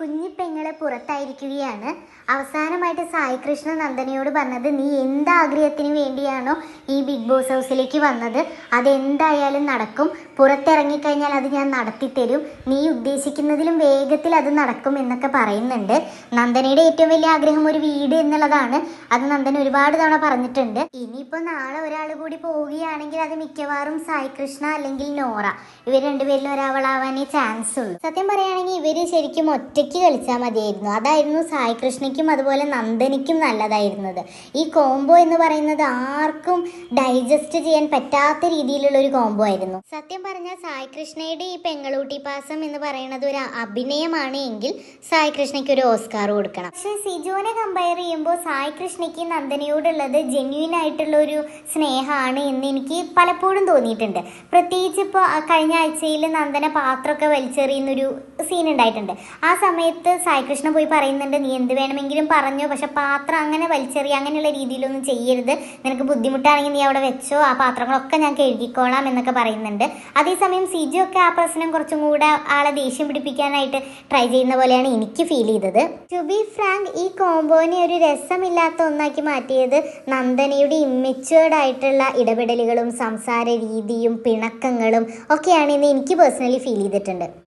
കുഞ്ഞിപ്പെങ്ങളെ പുറത്തായിരിക്കുകയാണ്. അവസാനമായിട്ട് സായി കൃഷ്ണ നന്ദനയോട് പറഞ്ഞത് നീ എന്ത് ആഗ്രഹത്തിന് വേണ്ടിയാണോ ഈ ബിഗ് ബോസ് ഹൗസിലേക്ക് വന്നത്. അതെന്തായാലും നടക്കും. പുറത്തിറങ്ങിക്കഴിഞ്ഞാൽ അത് ഞാൻ നടത്തിത്തരും. നീ ഉദ്ദേശിക്കുന്നതിലും വേഗത്തിൽ അത് നടക്കും എന്നൊക്കെ പറയുന്നുണ്ട്. നന്ദനയുടെ ഏറ്റവും വലിയ ആഗ്രഹം ഒരു വീട് എന്നുള്ളതാണ്. അത് നന്ദന ഒരുപാട് തവണ പറഞ്ഞിട്ടുണ്ട്. ഇനിയിപ്പോൾ നാളെ ഒരാൾ കൂടി പോവുകയാണെങ്കിൽ അത് മിക്കവാറും സായി കൃഷ്ണ അല്ലെങ്കിൽ നോറ. ഇവർ രണ്ടുപേരിലും ഒരാളാവാനേ ചാൻസ് ഉള്ളൂ സത്യം പറയുകയാണെങ്കിൽ ഇവർ ശരിക്കും ഒറ്റയ്ക്ക് കളിച്ചാൽ മതിയായിരുന്നു. അതായിരുന്നു സായി കൃഷ്ണയ്ക്കും അതുപോലെ നന്ദനിക്കും നല്ലതായിരുന്നത്. ഈ കോംബോ എന്ന് പറയുന്നത് ആർക്കും ഡൈജസ്റ്റ് ചെയ്യാൻ പറ്റാത്ത രീതിയിലുള്ള ഒരു കോംബോ ആയിരുന്നു. സത്യം പറഞ്ഞാൽ സായി കൃഷ്ണയുടെ ഈ പെങ്ങളൂട്ടി പാസം എന്ന് പറയുന്നത് ഒരു അഭിനയമാണ് എങ്കിൽ സായി കൃഷ്ണയ്ക്ക് ഒരു ഓസ്കാർ കൊടുക്കണം. പക്ഷേ സിജുവിനെ കമ്പയർ ചെയ്യുമ്പോൾ സായി കൃഷ്ണയ്ക്ക് നന്ദനയോടുള്ളത് ജെന്യുവൻ ആയിട്ടുള്ള ഒരു സ്നേഹമാണ് എന്ന് എനിക്ക് പലപ്പോഴും തോന്നിയിട്ടുണ്ട്. പ്രത്യേകിച്ച് ഇപ്പോൾ കഴിഞ്ഞ ആഴ്ചയിൽ നന്ദന പാത്രമൊക്കെ വലിച്ചെറിയുന്നൊരു സീൻ ഉണ്ടായിട്ടുണ്ട്. ആ സമയത്ത് സായി കൃഷ്ണ പോയി പറയുന്നുണ്ട് നീ എന്ത് വേണമെങ്കിലും പറഞ്ഞോ പക്ഷെ പാത്രം അങ്ങനെ വലിച്ചെറിയ അങ്ങനെയുള്ള രീതിയിലൊന്നും ചെയ്യരുത്. നിനക്ക് ബുദ്ധിമുട്ടാണെങ്കിൽ നീ അവിടെ വെച്ചോ ആ പാത്രങ്ങളൊക്കെ ഞാൻ കഴുകിക്കോളാം എന്നൊക്കെ പറയുന്നുണ്ട്. അതേസമയം സിജു ഒക്കെ ആ പ്രശ്നം കുറച്ചും കൂടെ ആളെ ദേഷ്യം പിടിപ്പിക്കാനായിട്ട് ട്രൈ ചെയ്യുന്ന പോലെയാണ് എനിക്ക് ഫീൽ ചെയ്തത്. ടു ബി ഫ്രാങ്ക് ഈ കോംബോനെ ഒരു രസമില്ലാത്ത ഒന്നാക്കി മാറ്റിയത് നന്ദനയുടെ ഇമ്മെച്ചുവേർഡ് ആയിട്ടുള്ള ഇടപെടലുകളും സംസാര രീതിയും പിണക്കങ്ങളും ഒക്കെയാണ് ഇന്ന് എനിക്ക് പേഴ്സണലി ഫീൽ ചെയ്തിട്ടുണ്ട്.